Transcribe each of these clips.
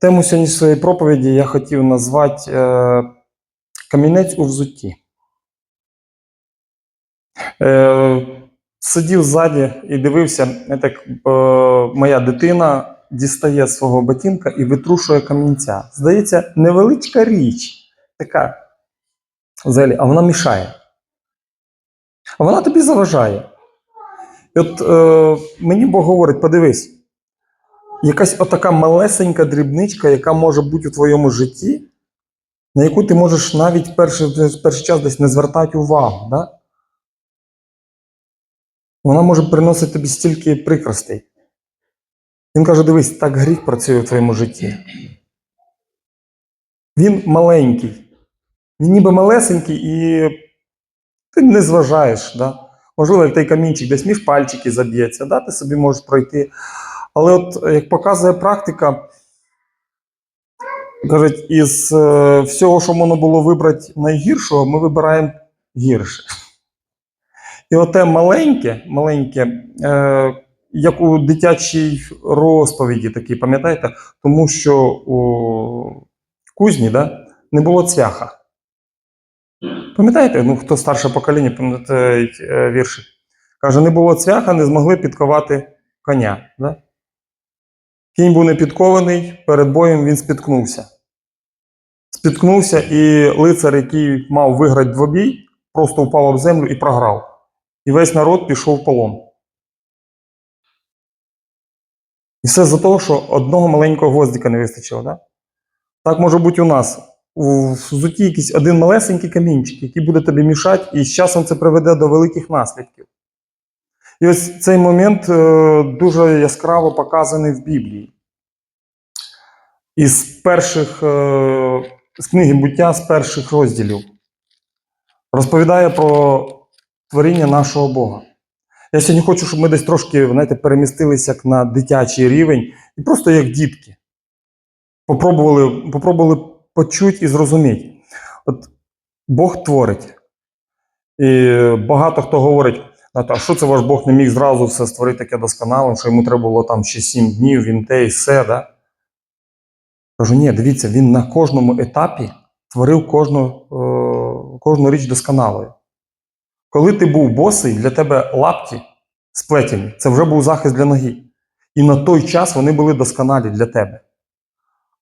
Тему сьогоднішньої проповіді я хотів назвати е, Камінець у взутті. Е, Сидів ззаді і дивився, як е, моя дитина дістає свого ботинка і витрушує камінця. Здається, невеличка річ, така взагалі, а вона мішає. А вона тобі заважає. І от е, мені Бог говорить: подивись, якась отака малесенька дрібничка, яка може бути у твоєму житті, на яку ти можеш навіть перший, перший час десь не звертати увагу. Да? Вона може приносити тобі стільки прикростей. Він каже: дивись, так гріх працює в твоєму житті. Він маленький. Він ніби малесенький, і ти не зважаєш. Да? Можливо, як той камінчик десь між пальчики заб'ється, да? ти собі можеш пройти. Але от як показує практика, кажуть, із е, всього, що можна було вибрати найгіршого, ми вибираємо гірше. І оте маленьке, маленьке, е, як у дитячій розповіді, такій, пам'ятаєте, тому що у кузні да, не було цвяха. Пам'ятаєте, ну хто старше покоління, пам'ятає е, вірші? Каже, не було цвяха, не змогли підковати коня. Да? Кінь був не підкований, перед боєм він спіткнувся. Спіткнувся, і лицар, який мав виграти двобій, просто впав об землю і програв. І весь народ пішов в полон. І все за того, що одного маленького гвоздика не вистачило. Да? Так може бути у нас. У взуті якийсь один малесенький камінчик, який буде тобі мішати, і з часом це приведе до великих наслідків. І ось цей момент е, дуже яскраво показаний в Біблії. Із перших е, з книги буття, з перших розділів, розповідає про творіння нашого Бога. Я сьогодні хочу, щоб ми десь трошки знаєте, перемістилися на дитячий рівень і просто як дітки. Попробували, попробували почути і зрозуміти. От Бог творить. І багато хто говорить, знаєте, а що це ваш Бог не міг зразу все створити таке досконале, що йому треба було там ще сім днів, він те і все. Да? Кажу, ні, дивіться, він на кожному етапі творив кожну, е, кожну річ досконалою. Коли ти був босий, для тебе лапті сплетені, це вже був захист для ноги. І на той час вони були досконалі для тебе.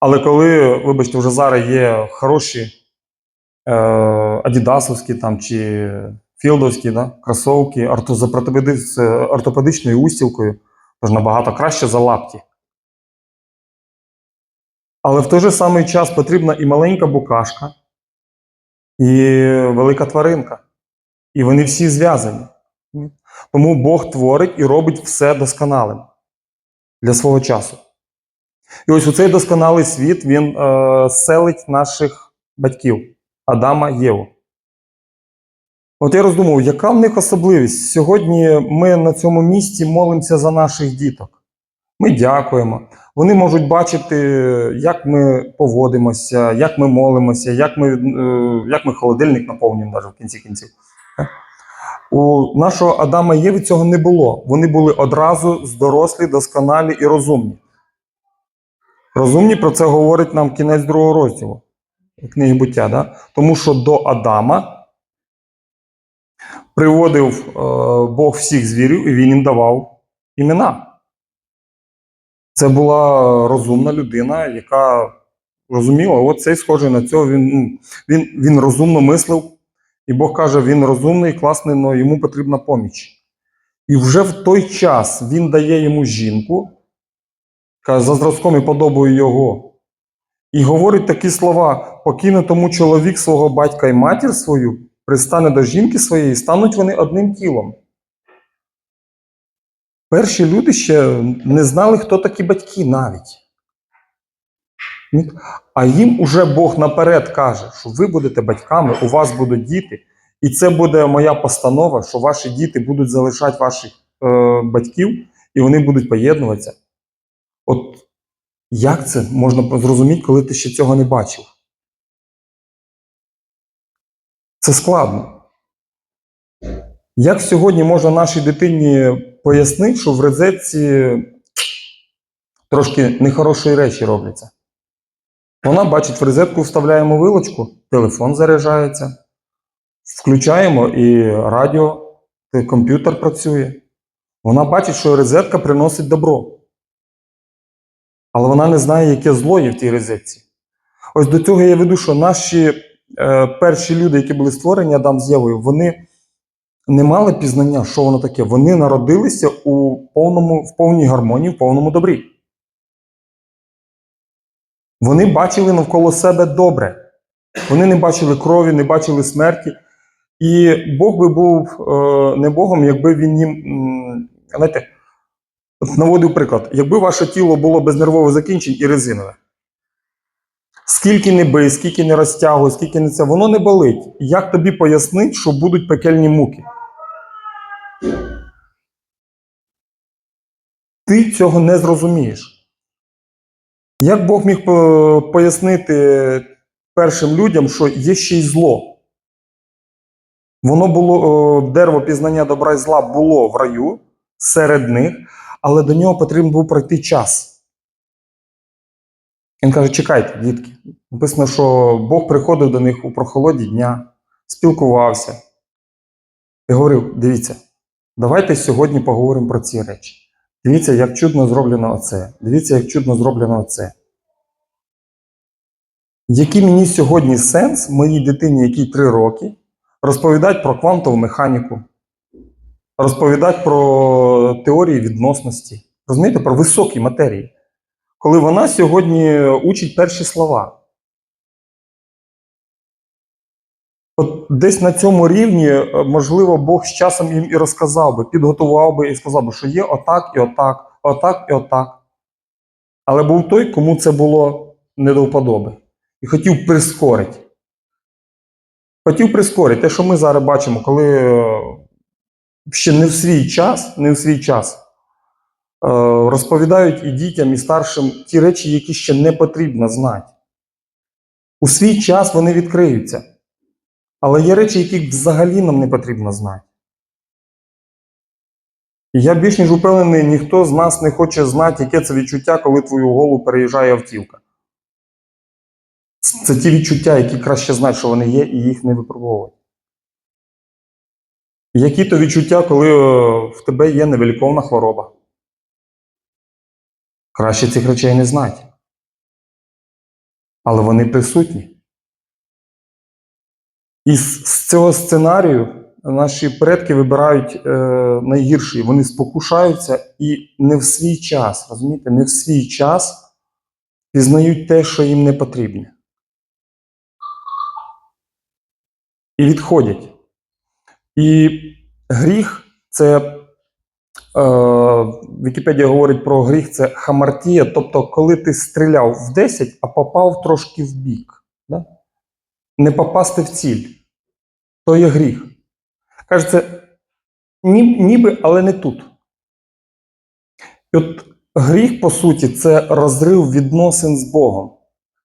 Але коли, вибачте, вже зараз є хороші е, адідасовські там, чи філдовські да, кросовки з ортопедичною устілкою, то ж набагато краще за лапті. Але в той же самий час потрібна і маленька букашка, і велика тваринка. І вони всі зв'язані. Тому Бог творить і робить все досконалим для свого часу. І ось у цей досконалий світ він е, селить наших батьків Адама Єву. От я роздумував, яка в них особливість? Сьогодні ми на цьому місці молимося за наших діток. Ми дякуємо. Вони можуть бачити, як ми поводимося, як ми молимося, як ми, е, як ми холодильник наповнюємо навіть в кінці кінців. У нашого Адама і Єви цього не було. Вони були одразу здорослі, досконалі і розумні. Розумні про це говорить нам кінець другого розділу книги буття. Да? Тому що до Адама приводив е, Бог всіх звірів, і він їм давав імена. Це була розумна людина, яка розуміла, от цей схожий на цього, він, ну, він, він розумно мислив. І Бог каже, він розумний, класний, але йому потрібна поміч. І вже в той час він дає йому жінку, каже, за зразком і подобою його. І говорить такі слова: покине тому чоловік свого батька і матір свою, пристане до жінки своєї, стануть вони одним тілом. Перші люди ще не знали, хто такі батьки навіть. А їм уже Бог наперед каже, що ви будете батьками, у вас будуть діти, і це буде моя постанова, що ваші діти будуть залишати ваших е, батьків, і вони будуть поєднуватися. От як це можна зрозуміти, коли ти ще цього не бачив? Це складно. Як сьогодні можна нашій дитині пояснити, що в розетці трошки нехороші речі робляться? Вона бачить, в розетку вставляємо вилочку, телефон заряджається, включаємо і радіо, і комп'ютер працює. Вона бачить, що розетка приносить добро. Але вона не знає, яке зло є в тій розетці. Ось до цього я веду, що наші перші люди, які були створені Адам з Євою, вони не мали пізнання, що воно таке. Вони народилися у повному, в повній гармонії, в повному добрі. Вони бачили навколо себе добре. Вони не бачили крові, не бачили смерті. І Бог би був е, не Богом, якби він їм. Знаєте, наводив приклад: якби ваше тіло було без нервових закінчень і резинове. Скільки не бий, скільки не розтягуй, скільки не це, воно не болить. Як тобі пояснити, що будуть пекельні муки? Ти цього не зрозумієш. Як Бог міг пояснити першим людям, що є ще й зло? Воно було дерево пізнання добра і зла було в раю серед них, але до нього потрібен був пройти час. Він каже: чекайте, дітки. Написано, що Бог приходив до них у прохолоді дня, спілкувався і говорив: дивіться, давайте сьогодні поговоримо про ці речі. Дивіться, як чудно зроблено оце. Дивіться, як чудно зроблено оце. Який мені сьогодні сенс моїй дитині, якій 3 роки, розповідати про квантову механіку, розповідати про теорії відносності, розумієте, про високі матерії, коли вона сьогодні учить перші слова. От десь на цьому рівні, е, можливо, Бог з часом їм і розказав би, підготував би і сказав би, що є отак і отак, отак і отак. Але був той, кому це було не до вподоби. І хотів прискорити. Хотів прискорити те, що ми зараз бачимо, коли е, ще не в свій час, не в свій час розповідають і дітям, і старшим ті речі, які ще не потрібно знати. У свій час вони відкриються. Але є речі, які взагалі нам не потрібно знати. І я більш ніж упевнений, ніхто з нас не хоче знати, яке це відчуття, коли твою голову переїжджає автівка. Це ті відчуття, які краще знати, що вони є, і їх не випробовувати. Які то відчуття, коли е, в тебе є невиліковна хвороба? Краще цих речей не знати. Але вони присутні. І з, цього сценарію наші предки вибирають е, найгірший. Вони спокушаються і не в свій час, розумієте, не в свій час пізнають те, що їм не потрібне. І відходять. І гріх це Вікіпедія говорить про гріх це хамартія, тобто, коли ти стріляв в 10, а попав трошки в бік. Да? Не попасти в ціль. То є гріх. Каже, ніби, але не тут. І от гріх, по суті, це розрив відносин з Богом.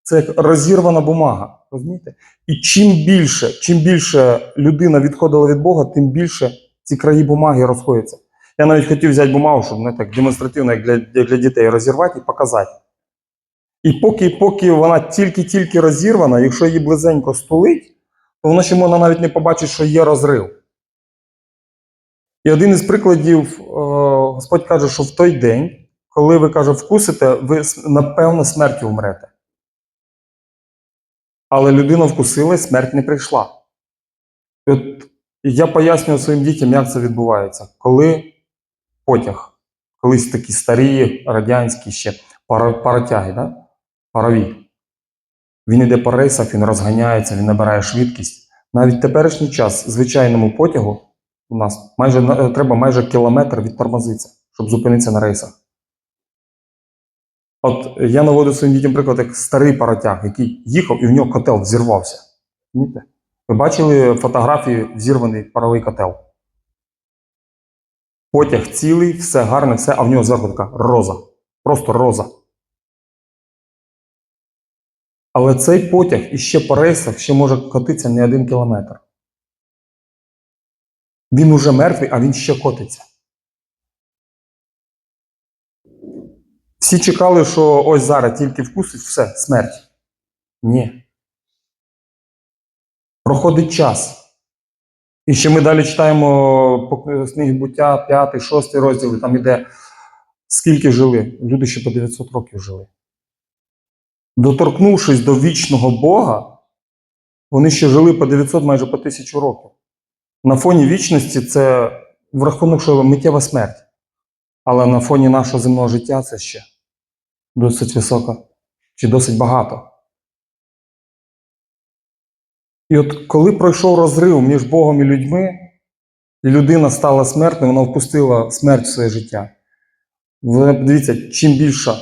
Це як розірвана бумага. Розумієте? І чим більше, чим більше людина відходила від Бога, тим більше ці краї бумаги розходяться. Я навіть хотів взяти бумагу, щоб не так демонстративно, як для, для дітей, розірвати і показати. І поки, поки вона тільки-тільки розірвана, якщо її близенько стулить, то воно ще можна навіть не побачити, що є розрив. І один із прикладів, е, Господь каже, що в той день, коли ви каже, вкусите, ви напевно смертю умрете. Але людина вкусила і смерть не прийшла. От я пояснюю своїм дітям, як це відбувається. Коли потяг, колись такі старі, радянські ще паротяги, да? парові. Він йде по рейсах, він розганяється, він набирає швидкість. Навіть теперішній час звичайному потягу у нас майже треба майже кілометр відтормозитися, щоб зупинитися на рейсах. От я наводив своїм дітям приклад, як старий паротяг, який їхав і в нього котел взірвався. Ви бачили фотографії взірваний паровий котел? Потяг цілий, все гарне, все, а в нього зверху така роза. Просто роза. Але цей потяг іще по рейсах ще може котитися не один кілометр. Він уже мертвий, а він ще котиться. Всі чекали, що ось зараз тільки вкусить, все, смерть. Ні. Проходить час. І ще ми далі читаємо по книгі буття, 5, 6 розділ, і там іде, скільки жили. Люди ще по 900 років жили. Доторкнувшись до вічного Бога, вони ще жили по 900 майже по 1000 років. На фоні вічності це в рахунок, що миттєва смерть. Але на фоні нашого земного життя це ще досить високо чи досить багато. І от коли пройшов розрив між Богом і людьми, і людина стала смертною, вона впустила смерть в своє життя. Ви Дивіться, чим більша,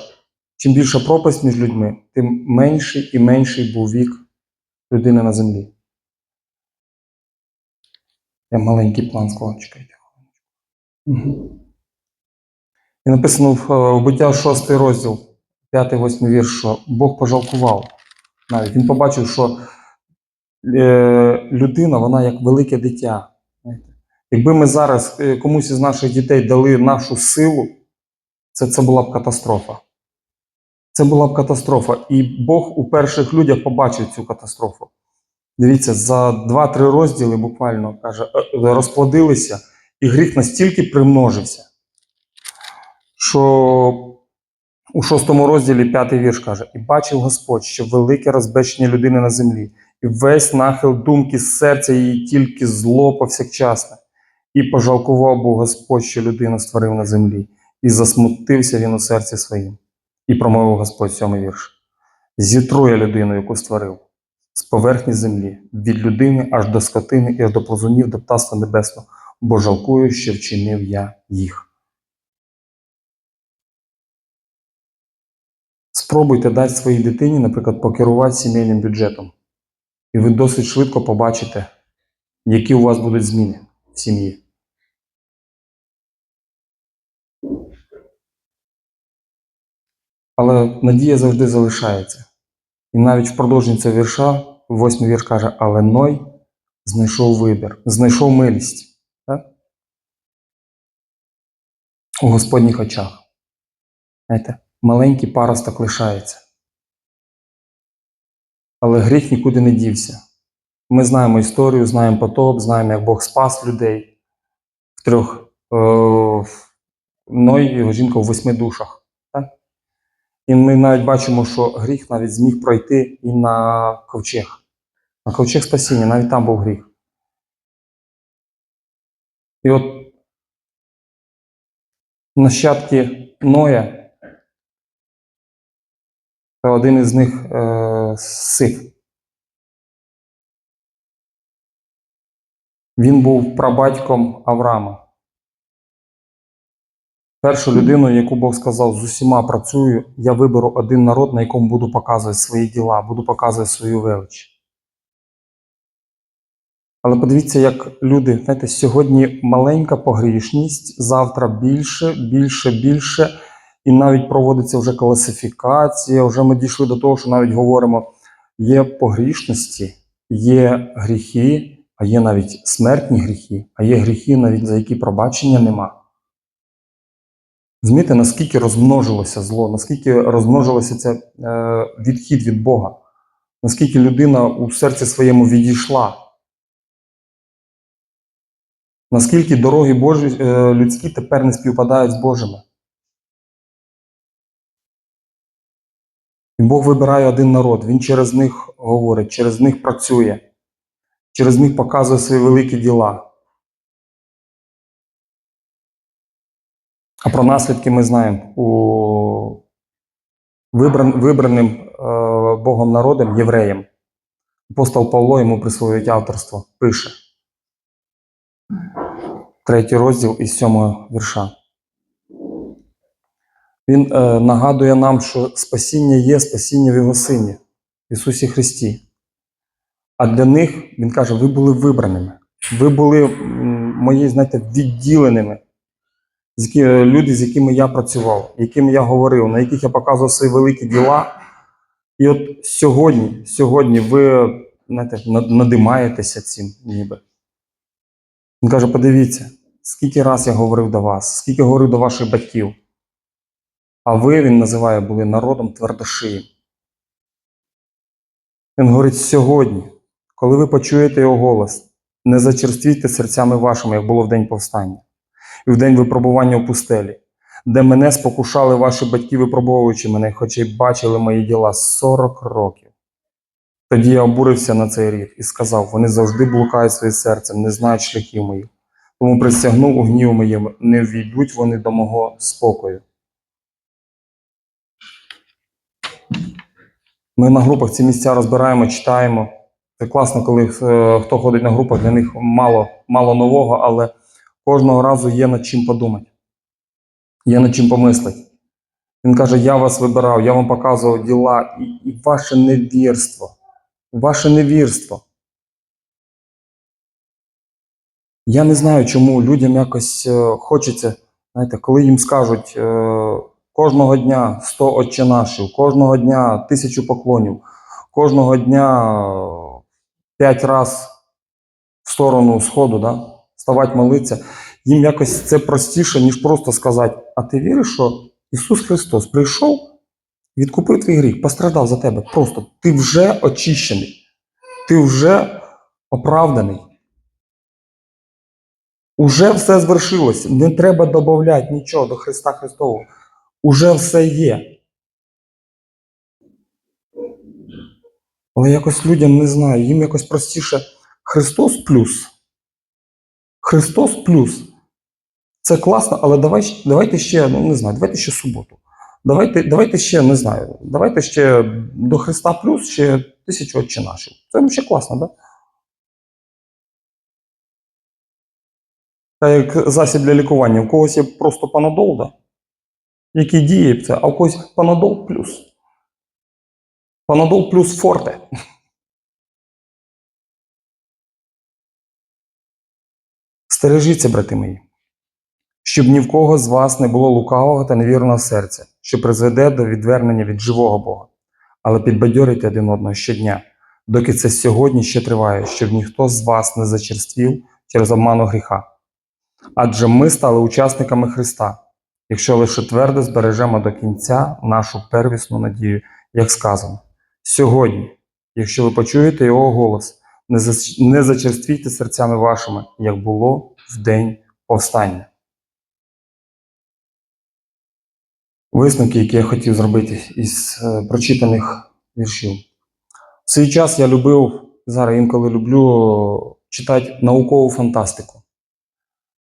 чим більша пропасть між людьми, тим менший і менший був вік людини на землі. Я маленький план склав, чекайте. І написано в, е, буття 6 розділ, 5-8 вірш, що Бог пожалкував. Навіть він побачив, що людина, вона як велике дитя. Якби ми зараз е, комусь із наших дітей дали нашу силу, це, це була б катастрофа. Це була б катастрофа. І Бог у перших людях побачив цю катастрофу. Дивіться, за 2-3 розділи буквально каже, е, е, розплодилися, і гріх настільки примножився, що у шостому розділі п'ятий вірш каже: І бачив Господь, що велике розбещення людини на землі, і весь нахил думки з серця її тільки зло повсякчасне. І пожалкував був Господь, що людину створив на землі, і засмутився він у серці своїм. І промовив Господь сьомий вірш: Зітру я людину, яку створив, з поверхні землі, від людини аж до скотини і аж до плазунів до птаства небесного, бо жалкую, що вчинив я їх. Спробуйте дати своїй дитині, наприклад, покерувати сімейним бюджетом. І ви досить швидко побачите, які у вас будуть зміни в сім'ї. Але надія завжди залишається. І навіть в продовженні цього вірша, восьмий вірш каже, але Ной знайшов вибір, знайшов милість так? у Господніх очах. Знаєте, маленький паросток лишається. Але гріх нікуди не дівся. Ми знаємо історію, знаємо потоп, знаємо, як Бог спас людей в трьох е, Ной і його жінка в восьми душах. Так? І ми навіть бачимо, що гріх навіть зміг пройти і на ковчег. На ковчег спасіння, навіть там був гріх. І от нащадки Ноя один із них е, Сиф. Він був прабатьком Авраама. Першу людину, яку Бог сказав, з усіма працюю, я виберу один народ, на якому буду показувати свої діла, буду показувати свою велич. Але подивіться, як люди, знаєте, сьогодні маленька погрішність, завтра більше, більше, більше. І навіть проводиться вже класифікація. Вже ми дійшли до того, що навіть говоримо: є погрішності, є гріхи, а є навіть смертні гріхи, а є гріхи, навіть за які пробачення нема. Змієте, наскільки розмножилося зло, наскільки розмножилося це е, відхід від Бога, наскільки людина у серці своєму відійшла. Наскільки дороги Божі, е, людські тепер не співпадають з Божими. Бог вибирає один народ, Він через них говорить, через них працює, через них показує свої великі діла. А про наслідки ми знаємо у вибран, вибраним е, Богом народом, євреям. Апостол Павло йому присвоюють авторство, пише. Третій розділ із сьомого вірша. Він е, нагадує нам, що спасіння є спасіння в Його Сині, в Ісусі Христі. А для них, Він каже, ви були вибраними. Ви були мої, знаєте, відділеними. Які, люди, з якими я працював, якими я говорив, на яких я показував свої великі діла. І от сьогодні, сьогодні ви знаєте, надимаєтеся цим ніби. Він каже: подивіться, скільки раз я говорив до вас, скільки говорив до ваших батьків. А ви, він називає, були народом твердошиїм. Він говорить сьогодні, коли ви почуєте його голос, не зачерствійте серцями вашими, як було в день повстання, і в день випробування у пустелі, де мене спокушали ваші батьки, випробовуючи мене, хоча й бачили мої діла 40 років. Тоді я обурився на цей рід і сказав: вони завжди блукають своїм серцем, не знають шляхів моїх. Тому присягнув у гніву моєму, не ввійдуть вони до мого спокою. Ми на групах ці місця розбираємо, читаємо. Це класно, коли е, хто ходить на групах, для них мало, мало нового, але кожного разу є над чим подумати, є над чим помислити. Він каже: Я вас вибирав, я вам показував діла і, і ваше невірство. Ваше невірство. Я не знаю, чому людям якось е, хочеться, знаєте, коли їм скажуть е, кожного дня 100 отче нашів, кожного дня тисячу поклонів, кожного дня е, п'ять раз в сторону сходу, да, ставати молитися, їм якось це простіше, ніж просто сказати: а ти віриш, що Ісус Христос прийшов, відкупив твій гріх, постраждав за тебе. Просто ти вже очищений, ти вже оправданий. Уже все звершилось. Не треба додати нічого до Христа Христового. Уже все є. Але якось людям не знаю, їм якось простіше Христос плюс. Христос плюс. Це класно, але давай, давайте ще, ну не знаю, давайте ще суботу. Давайте, давайте ще, не знаю, давайте ще до Христа плюс ще тисячу отче наших. Це ще класно, так? Да? Та як засіб для лікування. У когось є просто панадол, да? Який діє це, а у когось панадол плюс. Панадол плюс форте. Стережіться, брати мої, щоб ні в кого з вас не було лукавого та невірного серця, що призведе до відвернення від живого Бога. Але підбадьорюйте один одного щодня, доки це сьогодні ще триває, щоб ніхто з вас не зачерствів через обману гріха. Адже ми стали учасниками Христа, якщо лише твердо збережемо до кінця нашу первісну надію, як сказано. Сьогодні, якщо ви почуєте його голос, не зачерствійте серцями вашими, як було в день повстання. Висновки, які я хотів зробити із е, прочитаних віршів. В свій час я любив, зараз інколи люблю читати наукову фантастику.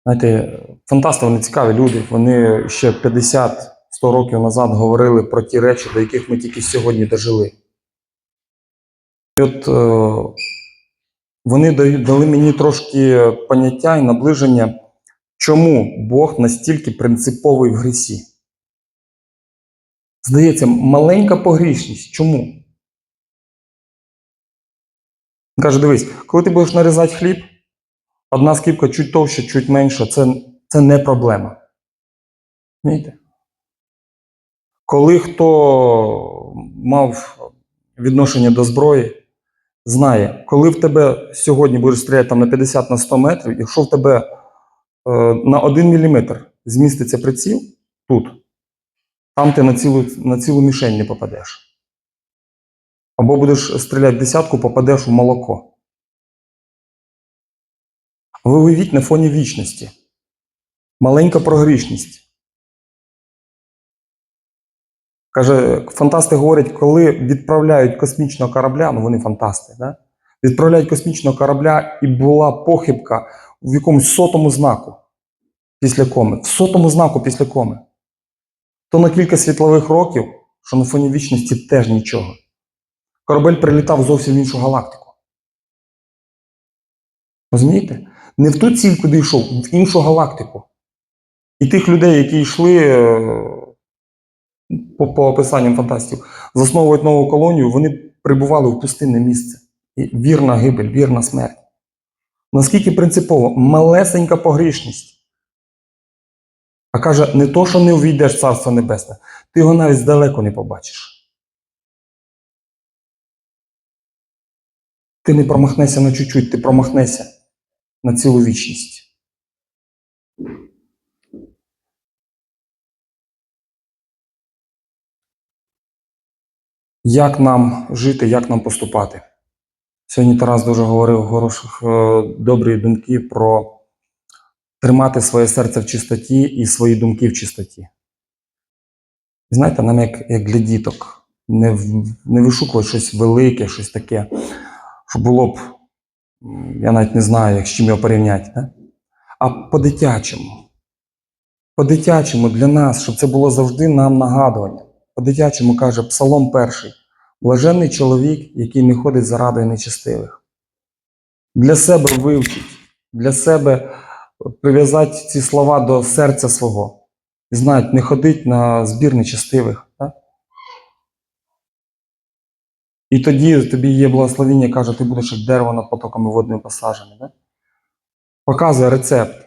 Знаєте, фантасти вони цікаві люди. Вони ще 50-100 років назад говорили про ті речі, до яких ми тільки сьогодні дожили. І от е, вони дали мені трошки поняття і наближення, чому Бог настільки принциповий в грісі. Здається, маленька погрішність. Чому? Він каже: дивись, коли ти будеш нарізати хліб, одна скипка чуть товща, чуть менша, це, це не проблема. Розумієте? Коли хто мав відношення до зброї, знає, коли в тебе сьогодні будеш стріляти там на 50 на 100 метрів, якщо в тебе е, на 1 мм зміститься приціл тут, там ти на цілу, на цілу мішень не попадеш. Або будеш стріляти в десятку, попадеш у молоко. Ви уявіть на фоні вічності. Маленька прогрішність. Каже, фантасти говорять, коли відправляють космічного корабля, ну вони фантасти, да? відправляють космічного корабля, і була похибка в якомусь сотому знаку після коми. В сотому знаку після коми. То на кілька світлових років, що на фоні вічності теж нічого. Корабель прилітав зовсім в іншу галактику. Розумієте? Не в ту ціль, куди йшов, в іншу галактику. І тих людей, які йшли е, по, по описанням фантастів, засновують нову колонію, вони прибували в пустинне місце. І вірна гибель, вірна смерть. Наскільки принципово, малесенька погрішність. А каже, не то, що не увійдеш в Царство Небесне, ти його навіть здалеку не побачиш. Ти не промахнешся на чуть-чуть, ти промахнешся на цілу вічність. як нам жити, як нам поступати. Сьогодні Тарас дуже говорив хороших, е, добрі думки про тримати своє серце в чистоті і свої думки в чистоті. Знаєте, нам як, як для діток, не, не вишукувати щось велике, щось таке, що було б, я навіть не знаю, як з чим його порівняти, да? а по-дитячому. По-дитячому для нас, щоб це було завжди нам нагадування. По-дитячому каже Псалом перший. Блаженний чоловік, який не ходить за радою нечестивих. Для себе вивчить, для себе прив'язати ці слова до серця свого. І знають, не ходить на збір нечестивих. Так? І тоді тобі є благословіння, каже, ти будеш як дерево над потоками водними посаджене. Так? Показує рецепт.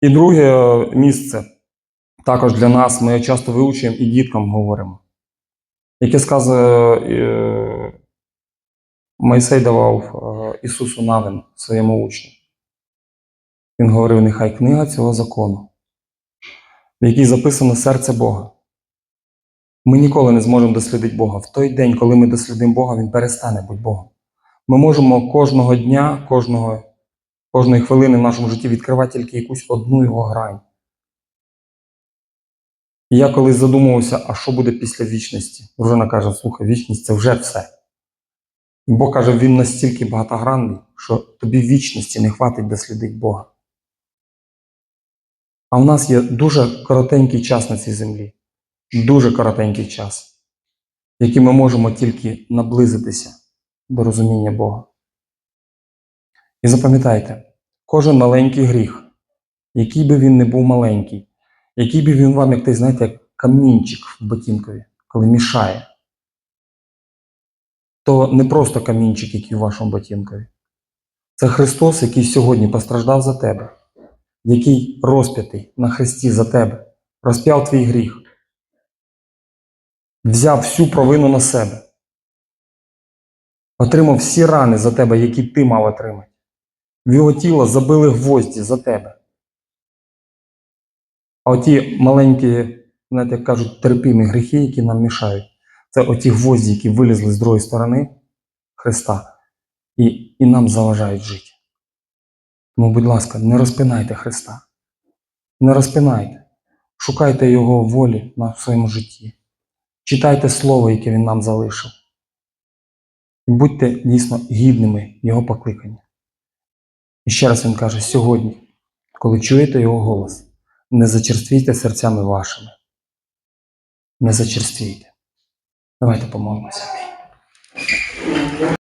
І друге е, місце також для нас, ми часто вивчуємо і діткам говоримо. Яке сказує, е, Мойсей давав е, Ісусу Навин своєму учню. Він говорив: нехай книга цього закону, в якій записано серце Бога. Ми ніколи не зможемо дослідити Бога. В той день, коли ми дослідимо Бога, Він перестане бути Богом. Ми можемо кожного дня, кожного, кожної хвилини в нашому житті відкривати тільки якусь одну його грань. І я колись задумувався, а що буде після вічності? Дружина каже: слухай, вічність це вже все. Бог каже, він настільки багатогранний, що тобі вічності не хватить дослідити Бога. А в нас є дуже коротенький час на цій землі, дуже коротенький час, який ми можемо тільки наблизитися до розуміння Бога. І запам'ятайте, кожен маленький гріх, який би він не був маленький, який би він вам, як той, знаєте, як камінчик в ботинкові, коли мішає, то не просто камінчик, який у вашому ботинкові. Це Христос, який сьогодні постраждав за тебе, який розп'ятий на хресті за тебе, розп'яв твій гріх, взяв всю провину на себе, отримав всі рани за тебе, які ти мав отримати. В його тіло забили гвозді за тебе. А оті маленькі, знаєте, як кажуть, терпімі гріхи, які нам мішають, це оті гвозді, які вилізли з другої сторони Христа і, і нам заважають жити. Тому, будь ласка, не розпинайте Христа. Не розпинайте. Шукайте Його волі на своєму житті. Читайте Слово, яке Він нам залишив. І будьте дійсно гідними Його покликання. І ще раз Він каже: сьогодні, коли чуєте Його голос, не зачерствійте серцями вашими. Не зачерствійте. Давайте помолимося.